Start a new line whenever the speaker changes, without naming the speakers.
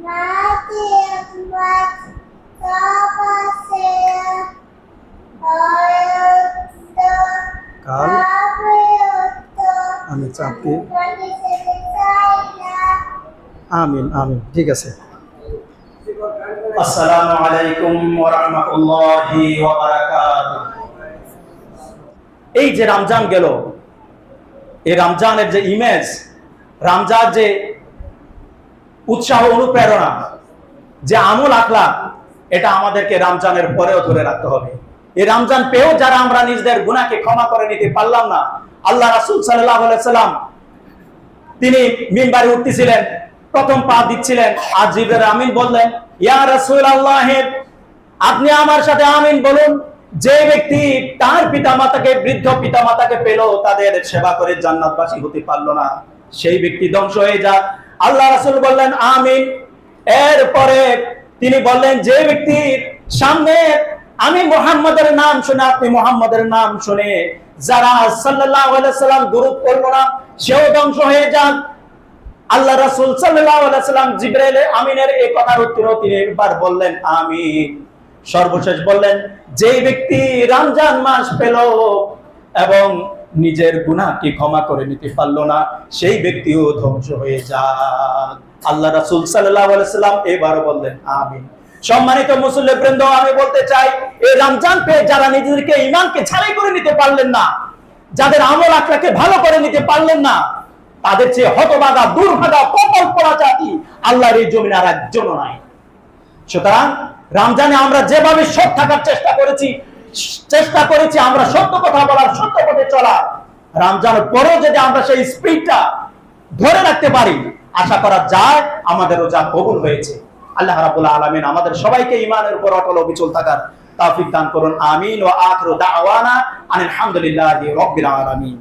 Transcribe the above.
my mother. আমি চাপকে। আমিন আমিন, ঠিক আছে।
এই যে রমজান গেল, এই রমজানের যে ইমেজ রমজান যে উৎসাহ, অনুপ্রেরণা, যে আমল আখলাক, এটা আমাদেরকে রমজানের পরেও ধরে রাখতে হবে। এই রমজান পেয়েও যারা আমরা নিজেদের গুণাকে ক্ষমা করে নিতে পারলাম না আল্লাহ রাসূল সাল্লাম তিনি মিম্বারে উঠতেছিলেন, প্রথম পা দিচ্ছিলেন আর জিবরাইল আমিন বললেন, ইয়া রাসূলুল্লাহ, আপনি আমার সাথে আমিন বলুন। যে ব্যক্তি তার পিতামাতাকে, বৃদ্ধ পিতামাতাকে পেল, তাদের সেবা করে জান্নাতবাসী হতে পারল না। সেই ব্যক্তি ধ্বংস হয়ে যাক আল্লাহ রাসুল বললেন, আমিন। এরপরে তিনি বললেন, যে ব্যক্তির সামনে আমি মোহাম্মদের নাম শুনে, আপনি মোহাম্মদের নাম শুনে, যারা সাল্লাম দুরূদ পড়ল না, সেও ধ্বংস হয়ে যান। আল্লাহ রাসূল সাল্লাম জিবরাইল আমিনের এই কথার উত্তরে তিনি একবার বললেন, আমিন। সর্বশেষ বললেন যে ব্যক্তি রমজান মাস পেল এবং নিজের গুনাহকে ক্ষমা করে নিতে পারল না, সেই ব্যক্তিও ধ্বংস হয়ে যাক। আল্লাহ রাসূল আলাইহি সাল্লাম এবারও বললেন, আমিন। সম্মানিত মুসল্লি বৃন্দ, আমি বলতে চাই, এই রমজান পেয়ে যারা নিজেদেরকে ইমানকে ছাড়াই করে নিতে পারলেন না, যাদের আমল আখলাকে ভালো করে নিতে পারলেন না, তাদের চেয়ে হতবাগা দুর্ভাগা, কপাল পড়া জাতি আল্লাহর এই জমিন আর একজনও নাই। সুতরাং রমজানে আমরা যেভাবে সৎ থাকার চেষ্টা করেছি চেষ্টা করেছি আমরা সত্য কথা বলার, সত্য পথে চলা রমজানের পরেও যদি আমরা সেই স্পিডটা ধরে রাখতে পারি, আশা করা যায় আমাদের রোজা কবুল হয়েছে। আল্লাহ রাবুল আলমিন আমাদের সবাইকে ইমানের উপর অটল অবিচল থাকার তাফিক দান করুন। আমিন ও আখরু দাওয়ানা আনিল হামদুলিল্লাহি রাব্বিল আলামিন।